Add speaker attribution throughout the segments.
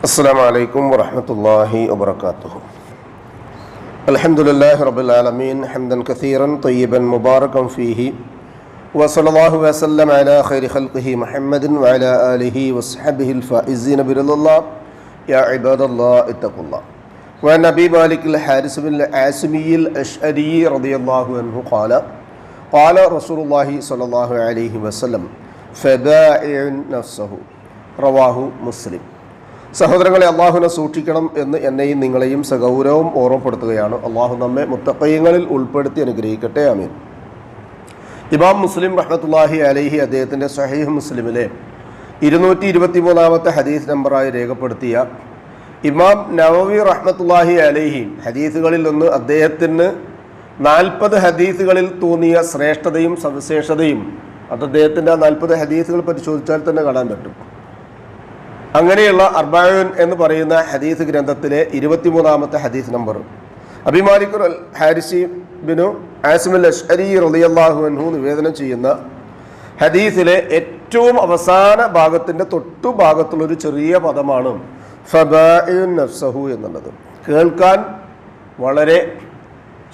Speaker 1: السلام عليكم ورحمة الله وبركاته. الحمد لله رب العالمين حمدا كثيرا طيبا مباركا فيه وصلى الله وسلم على خير خلقه محمد وعلى آله وصحبه الفائزين برضا الله. يا عباد الله اتقوا الله. وعن أبي مالك الحارس بن العاصمي الأشعري رضي الله عنه قال قال رسول الله صلى الله عليه وسلم فبائع نفسه. رواه مسلم. സഹോദരങ്ങളെ അള്ളാഹുവിനെ സൂക്ഷിക്കണം എന്ന് എന്നെയും നിങ്ങളെയും സഗൗരവം ഓർമ്മപ്പെടുത്തുകയാണ്. അള്ളാഹു നമ്മെ മുത്തക്കയങ്ങളിൽ ഉൾപ്പെടുത്തി അനുഗ്രഹിക്കട്ടെ. അമീൻ ഇമാം മുസ്ലിം റഹ്മത്തുല്ലാഹി അലഹി അദ്ദേഹത്തിന്റെ സഹീഹ് മുസ്ലിമിലെ ഇരുന്നൂറ്റി ഇരുപത്തി മൂന്നാമത്തെ ഹദീസ് നമ്പറായി രേഖപ്പെടുത്തിയ ഇമാം നവവി റഹ്മത്തുല്ലാഹി അലഹി ഹദീസുകളിൽ നിന്ന് അദ്ദേഹത്തിന് നാൽപ്പത് ഹദീസുകളിൽ തോന്നിയ ശ്രേഷ്ഠതയും സവിശേഷതയും അത് അദ്ദേഹത്തിന്റെ ആ നാൽപ്പത് ഹദീസുകൾ പരിശോധിച്ചാൽ തന്നെ കാണാൻ പറ്റും. അങ്ങനെയുള്ള അർബായുൻ എന്ന് പറയുന്ന ഹദീസ് ഗ്രന്ഥത്തിലെ ഇരുപത്തിമൂന്നാമത്തെ ഹദീസ് നമ്പർ. അബിമാലിക്കുർ അൽ ഹാരിസി ബിനു ആസിമുൽ അഷ്അരി റളിയല്ലാഹു അൻഹു നിവേദനം ചെയ്യുന്ന ഹദീസിലെ ഏറ്റവും അവസാന ഭാഗത്തിന്റെ തൊട്ടു ഭാഗത്തുള്ളൊരു ചെറിയ പദമാണ് ഫബായുൻ നഫ്സഹു എന്നുള്ളത്. കേൾക്കാൻ വളരെ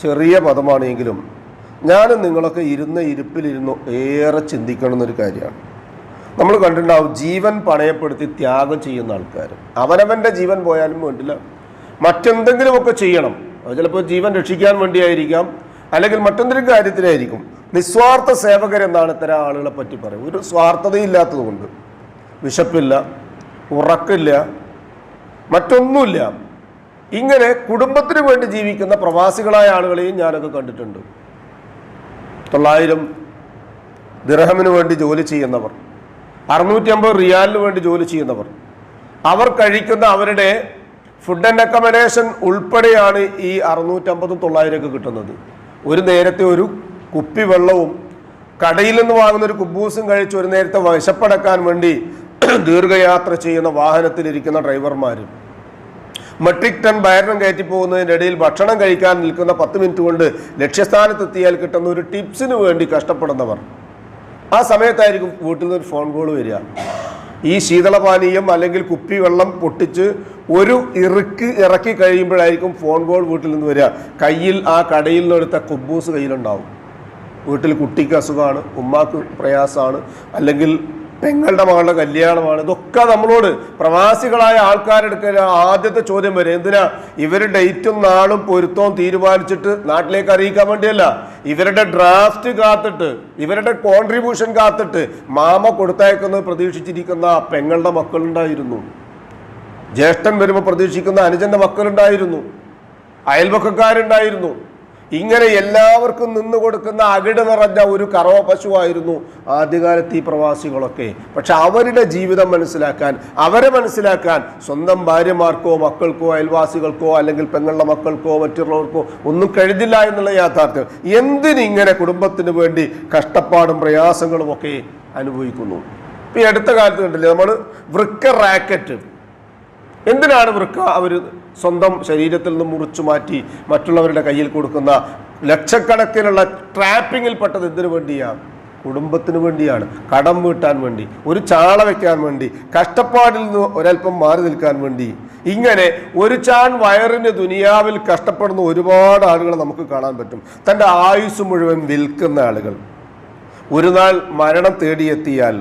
Speaker 1: ചെറിയ പദമാണെങ്കിലും ഞാനും നിങ്ങളൊക്കെ ഇരുന്ന ഇരിപ്പിലിരുന്നു ഏറെ ചിന്തിക്കണം എന്നൊരു കാര്യമാണ്. നമ്മൾ കണ്ടിട്ടുണ്ടാവും ജീവൻ പണയപ്പെടുത്തി ത്യാഗം ചെയ്യുന്ന ആൾക്കാർ അവനവന്റെ ജീവൻ പോയാലും വേണ്ടില്ല. മറ്റെന്തെങ്കിലുമൊക്കെ ചെയ്യണം. അത് ചിലപ്പോൾ ജീവൻ രക്ഷിക്കാൻ വേണ്ടിയായിരിക്കാം. അല്ലെങ്കിൽ മറ്റെന്തെങ്കിലും കാര്യത്തിലായിരിക്കും നിസ്വാർത്ഥ സേവകരെന്നാണ് ഇത്തരം ആളുകളെ പറ്റി പറയും ഒരു സ്വാർത്ഥതയില്ലാത്തത് കൊണ്ട് വിശപ്പില്ല ഉറക്കില്ല മറ്റൊന്നുമില്ല. ഇങ്ങനെ കുടുംബത്തിന് വേണ്ടി ജീവിക്കുന്ന പ്രവാസികളായ ആളുകളെയും ഞാനൊക്കെ കണ്ടിട്ടുണ്ട്. തൊള്ളായിരം ദിർഹമിന് വേണ്ടി ജോലി ചെയ്യുന്നവർ. അറുന്നൂറ്റി അമ്പത് റിയാലിന് വേണ്ടി ജോലി ചെയ്യുന്നവർ. അവർ കഴിക്കുന്ന അവരുടെ ഫുഡ് ആൻഡ് അക്കമഡേഷൻ ഉൾപ്പെടെയാണ് ഈ അറുന്നൂറ്റമ്പതും തൊള്ളായിരം ഒക്കെ കിട്ടുന്നത്. ഒരു നേരത്തെ ഒരു കുപ്പി വെള്ളവും കടയിൽ നിന്ന് വാങ്ങുന്ന ഒരു കുബൂസും കഴിച്ച് ഒരു നേരത്തെ വിശപ്പടക്കാൻ വേണ്ടി ദീർഘയാത്ര ചെയ്യുന്ന വാഹനത്തിലിരിക്കുന്ന ഡ്രൈവർമാരും. മെട്രിക് ടൺ ബയറിനും കയറ്റി പോകുന്നതിന്റെ ഇടയിൽ ഭക്ഷണം കഴിക്കാൻ നിൽക്കുന്ന പത്ത് മിനിറ്റ് കൊണ്ട് ലക്ഷ്യസ്ഥാനത്തെത്തിയാൽ കിട്ടുന്ന ഒരു ടിപ്സിന് വേണ്ടി കഷ്ടപ്പെടുന്നവർ. ആ സമയത്തായിരിക്കും വീട്ടിൽ നിന്ന് ഒരു ഫോൺ കോൾ വരിക. ഈ ശീതളപാനീയം അല്ലെങ്കിൽ കുപ്പി വെള്ളം പൊട്ടിച്ച് ഒരു ഇറുക്ക് ഇറക്കി കഴിയുമ്പോഴായിരിക്കും ഫോൺ കോൾ വീട്ടിൽ നിന്ന് വരിക. കയ്യിൽ ആ കടയിൽ നിന്നെടുത്ത കുബൂസ് കയ്യിലുണ്ടാവും. വീട്ടിൽ കുട്ടിക്ക് അസുഖമാണ് ഉമ്മാക്ക് പ്രയാസമാണ് അല്ലെങ്കിൽ പെങ്ങളുടെ മകളുടെ കല്യാണമാണ്. ഇതൊക്കെ നമ്മളോട് പ്രവാസികളായ ആൾക്കാരെടുക്കൽ ആദ്യത്തെ ചോദ്യം വരെ. എന്തിനാ? ഇവർ ഡേറ്റും നാളും പൊരുത്തവും തീരുമാനിച്ചിട്ട് നാട്ടിലേക്ക് അറിയിക്കാൻ വേണ്ടിയല്ല. ഇവരുടെ ഡ്രാഫ്റ്റ് കാത്തിട്ട് ഇവരുടെ കോൺട്രിബ്യൂഷൻ കാത്തിട്ട് മാമ കൊടുത്തയക്കുന്നത് പ്രതീക്ഷിച്ചിരിക്കുന്ന പെങ്ങളുടെ മക്കളുണ്ടായിരുന്നു. ജ്യേഷ്ഠൻ വരുമ്പോൾ പ്രതീക്ഷിക്കുന്ന അനുജന്റെ മക്കളുണ്ടായിരുന്നു. അയൽപക്കക്കാരുണ്ടായിരുന്നു ഇങ്ങനെ എല്ലാവർക്കും നിന്നു കൊടുക്കുന്ന അകിട് നിറഞ്ഞ ഒരു കറവ പശുവായിരുന്നു ആദ്യകാലത്ത് ഈ പ്രവാസികളൊക്കെ. പക്ഷെ അവരുടെ ജീവിതം മനസ്സിലാക്കാൻ അവരെ മനസ്സിലാക്കാൻ സ്വന്തം ഭാര്യമാർക്കോ മക്കൾക്കോ അയൽവാസികൾക്കോ അല്ലെങ്കിൽ പെങ്ങളുടെ മക്കൾക്കോ മറ്റുള്ളവർക്കോ ഒന്നും കഴിഞ്ഞില്ല എന്നുള്ള യാഥാർത്ഥ്യം. എന്തിനിങ്ങനെ കുടുംബത്തിന് വേണ്ടി കഷ്ടപ്പാടും പ്രയാസങ്ങളും ഒക്കെ അനുഭവിക്കുന്നു? ഇപ്പം ഈ അടുത്ത കാലത്ത് കണ്ടില്ലേ നമ്മൾ വൃക്ക റാക്കറ്റ് എന്തിനാണ് വൃക്ക അവർ സ്വന്തം ശരീരത്തിൽ നിന്ന് മുറിച്ചു മാറ്റി മറ്റുള്ളവരുടെ കയ്യിൽ കൊടുക്കുന്ന ലക്ഷക്കണക്കിനുള്ള ട്രാപ്പിങ്ങിൽപ്പെട്ടത് എന്തിനു വേണ്ടിയാണ് കുടുംബത്തിന് വേണ്ടിയാണ്. കടം വീട്ടാൻ വേണ്ടി. ഒരു ചാള വെക്കാൻ വേണ്ടി. കഷ്ടപ്പാടിൽ നിന്ന് ഒരല്പം മാറി നിൽക്കാൻ വേണ്ടി. ഇങ്ങനെ ഒരു ചാൻ വയറിന് ദുനിയാവിൽ കഷ്ടപ്പെടുന്ന ഒരുപാട് ആളുകൾ നമുക്ക് കാണാൻ പറ്റും. തന്റെ ആയുസ് മുഴുവൻ വിൽക്കുന്ന ആളുകൾ. ഒരു നാൾ മരണം തേടിയെത്തിയാൽ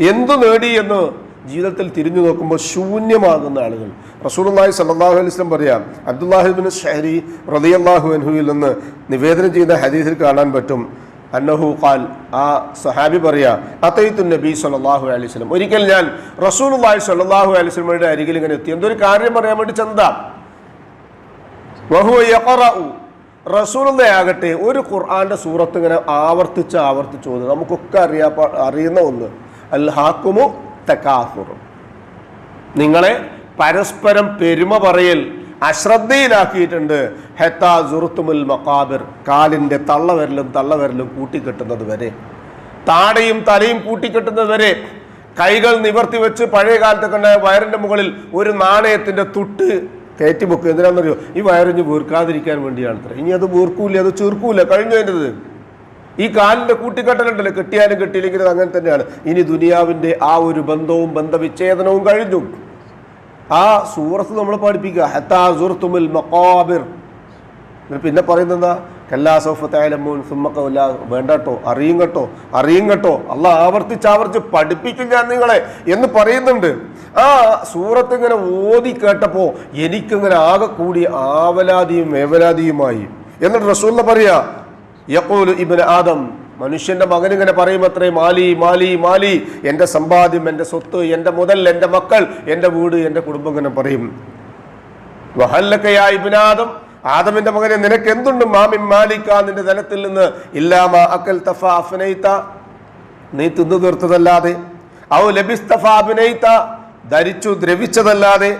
Speaker 1: എന്തു നേടി എന്ന് ജീവിതത്തിൽ തിരിഞ്ഞു നോക്കുമ്പോൾ ശൂന്യമാകുന്ന ആളുകൾ. റസൂലുള്ളാഹി സല്ലല്ലാഹു അലൈഹി വസല്ലം പറയാം അബ്ദുല്ലാഹിബിൻ ഷഹരി റളിയല്ലാഹു അൻഹുവിൽ നിന്ന് നിവേദനം ചെയ്ത ഹദീസിൽ കാണാൻ പറ്റും. അന്നഹു ഖാൽ ആ സഹാബി പറയാ അതയ്ത്തു നബി സല്ലല്ലാഹു അലൈഹി വസല്ലം. ഒരിക്കൽ ഞാൻ റസൂലുള്ളാഹി സല്ലല്ലാഹു അലൈഹി വസല്ലമയുടെ അരികിൽ ഇങ്ങനെ എത്തി. എന്തൊരു കാര്യം പറയാൻ വേണ്ടി ചെന്നതാ? വഹുവ യഖറഉ. ഒരു ഖുർആന്റെ സൂറത്ത് ഇങ്ങനെ ആവർത്തിച്ച് ആവർത്തിച്ചു നമുക്കൊക്കെ അറിയാ അറിയുന്ന ഒന്ന്. അൽ ഹാക്കുമു തക്കാസുറും നിങ്ങളെ പരസ്പരം പെരുമ പറയൽ അശ്രദ്ധയിലാക്കിയിട്ടുണ്ട്. ഹെത്താ സുറുത്തുമുൽ മക്കാബിർ കാലിന്റെ തള്ളവരലും തള്ളവരലും കൂട്ടിക്കെട്ടുന്നത് വരെ. താടയും തലയും കൂട്ടിക്കെട്ടുന്നത് വരെ. കൈകൾ നിവർത്തി വെച്ച് പഴയ കാലത്തൊക്കെ ഉണ്ടായ വയറിന്റെ മുകളിൽ ഒരു നാണയത്തിന്റെ തുട്ട് കയറ്റി പൊക്കുക എന്തിനാണെന്നറിയോ? ഈ വയറിഞ്ഞ് വീർക്കാതിരിക്കാൻ വേണ്ടിയാണ് ഇനി അത് വീർക്കൂല അത് ചീർക്കൂല. കഴിഞ്ഞു അതിന്റെത്. ഈ കാലിന്റെ കൂട്ടിക്കെട്ടലുണ്ടല്ലോ കെട്ടിയാലും കെട്ടിയില്ലെങ്കിലും അങ്ങനെ തന്നെയാണ്. ഇനി ദുനിയാവിന്റെ ആ ഒരു ബന്ധവും ബന്ധവിച്ഛേദനവും കഴിഞ്ഞു. ആ സൂറത്ത് നമ്മൾ പഠിപ്പിക്കുക. ഹത്താ സുർത്തുമുൽ മക്കാബിർ പിന്നെ പറയുന്നത് എന്താ? കല്ലാ സൗഫത്തായാലമൂൻ സുമ്മക്കല്ല വേണ്ട കേട്ടോ അറിയും കേട്ടോ അറിയും കേട്ടോ. അല്ല ആവർത്തിച്ചാവർത്തിച്ച് ആവർത്തിച്ച് പഠിപ്പിക്കും ഞാൻ നിങ്ങളെ എന്ന് പറയുന്നുണ്ട്. ആ സൂറത്ത് ഇങ്ങനെ ഓതി കേട്ടപ്പോ എനിക്കിങ്ങനെ ആകെ കൂടി ആവലാതിയും വേവലാതിയുമായി. എന്നിട്ട് റസൂല്ല പറയാ യക്കൂൽ ഇബിൻ ആദം. മനുഷ്യന്റെ മകൻ ഇങ്ങനെ പറയും അത്രേ മാലി മാലി മാലി. എന്റെ സമ്പാദ്യം എന്റെ സ്വത്ത് എന്റെ മുതൽ എന്റെ മക്കൾ എന്റെ വീട് എന്റെ കുടുംബം ഇങ്ങനെ പറയും. വഹല്ലക്കയാ ഇബ്നാദം ആദമിന്റെ മകനെ നിനക്ക് എന്തുണ്ട് മാമിൻ മാലിക്ക നിന്റെ ധനത്തിൽ നിന്ന്. ഇല്ലാമ അക്കൽ തഫ അഫ്നൈത്ത നീ തിന്നു തീർത്തതല്ലാതെ. ഔ ലബിസ്തഫ അഭിനയിത്ത ധരിച്ചു ദ്രവിച്ചതല്ലാതെ.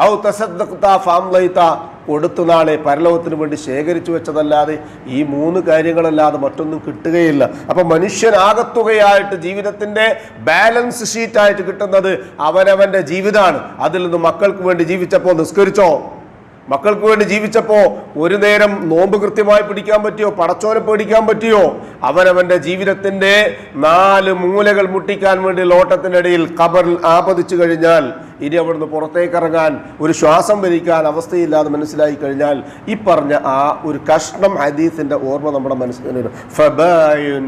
Speaker 1: ഔ തസദ്ദഖ്ത ഫാംലൈത്ത കൊടുത്തു നാളെ പരലോകത്തിന് വേണ്ടി ശേഖരിച്ചു വെച്ചതല്ലാതെ ഈ മൂന്ന് കാര്യങ്ങളല്ലാതെ മറ്റൊന്നും കിട്ടുകയില്ല. അപ്പൊ മനുഷ്യനാകത്തുകയായിട്ട് ജീവിതത്തിന്റെ ബാലൻസ് ഷീറ്റായിട്ട് കിട്ടുന്നത് അവനവന്റെ ജീവിതമാണ്. അതിൽ നിന്ന് മക്കൾക്ക് വേണ്ടി ജീവിച്ചപ്പോൾ നിസ്കരിച്ചോ? മക്കൾക്ക് വേണ്ടി ജീവിച്ചപ്പോൾ ഒരു നേരം നോമ്പ് കൃത്യമായി പിടിക്കാൻ പറ്റിയോ? പടച്ചോനെ പേടിക്കാൻ പറ്റിയോ? അവനവന്റെ ജീവിതത്തിന്റെ നാല് മൂലകൾ മുട്ടിക്കാൻ വേണ്ടി ലോട്ടത്തിനിടയിൽ കബറിൽ ആപതിച്ചു കഴിഞ്ഞാൽ ഇനി അവിടുന്ന് പുറത്തേക്കിറങ്ങാൻ ഒരു ശ്വാസം വലിക്കാൻ അവസ്ഥയില്ലാതെ മനസ്സിലായി കഴിഞ്ഞാൽ ഈ പറഞ്ഞ ആ ഒരു കഷ്ണം ഹദീസിന്റെ ഓർമ്മ നമ്മുടെ മനസ്സിൽ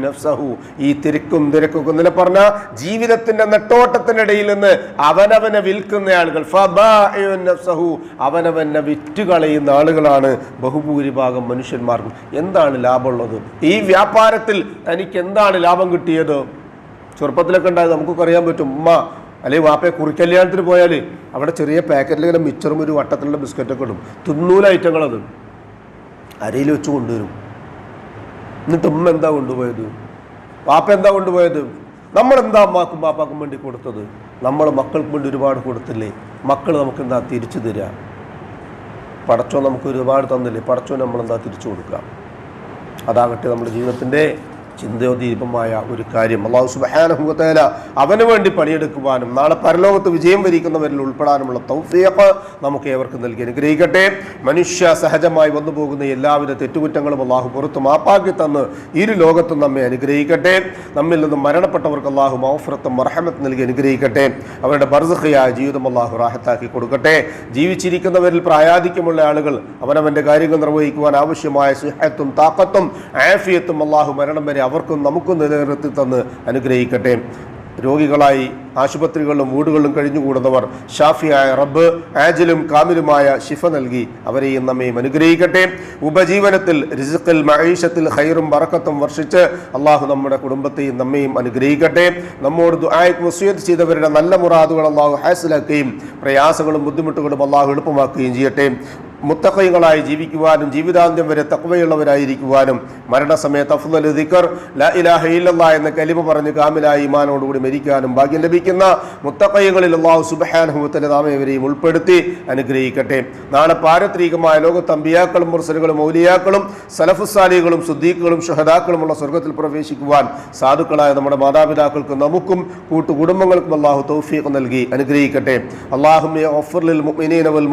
Speaker 1: നഫ്സഹു. ഈ തിരക്കും തിരക്കും ഇന്നലെ പറഞ്ഞ ജീവിതത്തിന്റെ നെട്ടോട്ടത്തിനിടയിൽ നിന്ന് അവനവനെ വിൽക്കുന്ന ആളുകൾ. നഫ്സഹു. അവനവനെ വിറ്റുകളയുന്ന ആളുകളാണ് ബഹുഭൂരിഭാഗം മനുഷ്യന്മാർക്കും. എന്താണ് ലാഭമുള്ളത്? ഈ വ്യാപാരത്തിൽ തനിക്ക് എന്താണ് ലാഭം കിട്ടിയത്? ചെറുപ്പത്തിലൊക്കെ ഉണ്ടായത് നമുക്കൊക്കെ അറിയാൻ പറ്റും. ഉമ്മ അല്ലെങ്കിൽ വാപ്പയെ കുറിക്കല്യാണത്തിന് പോയാൽ അവിടെ ചെറിയ പാക്കറ്റിൽ മിച്ചറും ഒരു വട്ടത്തിലുള്ള ബിസ്ക്കറ്റൊക്കെ ഇടും. തുന്നൂല ഐറ്റങ്ങളത്. അരയിൽ വെച്ച് കൊണ്ടുവരും. എന്നിട്ട് ഉമ്മ എന്താ കൊണ്ടുപോയത്? വാപ്പ എന്താ കൊണ്ടുപോയത്? നമ്മൾ എന്താ അമ്മാക്കും പാപ്പാക്കും വേണ്ടി കൊടുത്തത്? നമ്മൾ മക്കൾക്ക് വേണ്ടി ഒരുപാട് കൊടുത്തില്ലേ? മക്കൾ നമുക്ക് എന്താ തിരിച്ചു തരിക പടച്ചോ നമുക്ക് ഒരുപാട് തന്നില്ലേ? പടച്ചോ നമ്മളെന്താ തിരിച്ചു കൊടുക്കുക അതാകട്ടെ നമ്മുടെ ജീവിതത്തിന്റെ ചിന്തയോദീപമായ ഒരു കാര്യം. അള്ളാഹു സുബാനുഭവത്തേല അവന് വേണ്ടി പണിയെടുക്കുവാനും നാളെ പരലോകത്ത് വിജയം വരിക്കുന്നവരിൽ ഉൾപ്പെടാനുമുള്ള തൗഫിയപ്പ് നമുക്ക് ഏവർക്കും നൽകി അനുഗ്രഹിക്കട്ടെ. മനുഷ്യ സഹജമായി വന്നു പോകുന്ന എല്ലാവിധ തെറ്റുകുറ്റങ്ങളും അള്ളാഹു പുറത്ത് മാപ്പാക്കി തന്ന് ഇരു ലോകത്തും നമ്മെ അനുഗ്രഹിക്കട്ടെ. നമ്മിൽ നിന്നും മരണപ്പെട്ടവർക്ക് അള്ളാഹു മൗഫ്രത്തും മർഹമത്ത് നൽകി അനുഗ്രഹിക്കട്ടെ. അവരുടെ ബർസഖയായ ജീവിതം അള്ളാഹു റാഹത്താക്കി കൊടുക്കട്ടെ. ജീവിച്ചിരിക്കുന്നവരിൽ പ്രായാധിക്യമുള്ള ആളുകൾ അവനവന്റെ കാര്യങ്ങൾ നിർവഹിക്കുവാൻ ആവശ്യമായ സുഹത്തും താക്കത്തും ആഫിയത്തും അള്ളാഹു മരണം വരെ അവർക്കും നമുക്കും നിലനിർത്തി തന്ന് അനുഗ്രഹിക്കട്ടെ. രോഗികളായി ആശുപത്രികളിലും വീടുകളിലും കഴിഞ്ഞുകൂടുന്നവർ ഷാഫിയായ റബ്ബ് ആജിലും കാമിലുമായ ശിഫ നൽകി അവരെയും നമ്മയും അനുഗ്രഹിക്കട്ടെ. ഉപജീവനത്തിൽ റിസുക്കിൽ മഹീഷത്തിൽ ഹൈറും ബറക്കത്തും വർഷിച്ച് അള്ളാഹു നമ്മുടെ കുടുംബത്തെയും നമ്മയും അനുഗ്രഹിക്കട്ടെ. നമ്മോട് ദുആയ്ക്ക് വസിയത്ത് ചെയ്തവരുടെ നല്ല മുറാദുകൾ അള്ളാഹു ഹാസിലാക്കുകയും പ്രയാസങ്ങളും ബുദ്ധിമുട്ടുകളും അള്ളാഹു എളുപ്പമാക്കുകയും ചെയ്യട്ടെ. മുത്തഖൈകളായി ജീവിക്കുവാനും ജീവിതാന്ത്യം വരെ തക്വയുള്ളവരായിരിക്കുവാനും മരണസമയത്ത് അഫ്ദൽ ദിക്കർ ലാ ഇലാഹ ഇല്ല എന്ന കലിമ പറഞ്ഞ് കാമിലായി ഇമാനോടുകൂടി മരിക്കാനും ഭാഗ്യം ലഭിക്കുന്ന മുത്തഖൈകളിൽ അള്ളാഹു സുബഹാനുഭവത്തിന്റെ നാമയവരെയും ഉൾപ്പെടുത്തി അനുഗ്രഹിക്കട്ടെ. നാളെ പാരത്രികമായ ലോകത്ത് അമ്പിയാക്കളും മുർസലുകളും ഔലിയാക്കളും സലഫുസാലികളും സുദ്ദീഖുകളും ഷഹദാക്കളുമുള്ള സ്വർഗത്തിൽ പ്രവേശിക്കുവാൻ സാധുക്കളായ നമ്മുടെ മാതാപിതാക്കൾക്കും നമുക്കും കൂട്ടുകുടുംബങ്ങൾക്കും അള്ളാഹു തൗഫീഖ് നൽകി അനുഗ്രഹിക്കട്ടെ. അള്ളാഹു മുഅ്മിനീന വൽ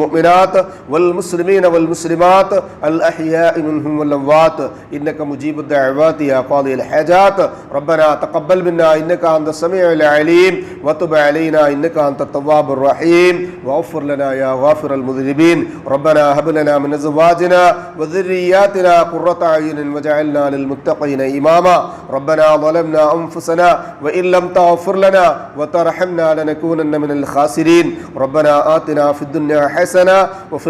Speaker 1: വൽ മുസ്ലിം والمسلمين والمسلمات الأحياء منهم والأموات. إنك مجيب الدعوات يا قاضي الحاجات. ربنا تقبل منا إنك أنت السميع العليم. وتب علينا إنك أنت التواب الرحيم. واغفر لنا يا غافر المذنبين. ربنا هب لنا من أزواجنا وذرياتنا قرة أعين واجعلنا للمتقين إماما. ربنا ظلمنا أنفسنا وإن لم تغفر لنا وترحمنا لنكونن من الخاسرين. ربنا آتنا في الدنيا حسنة وفي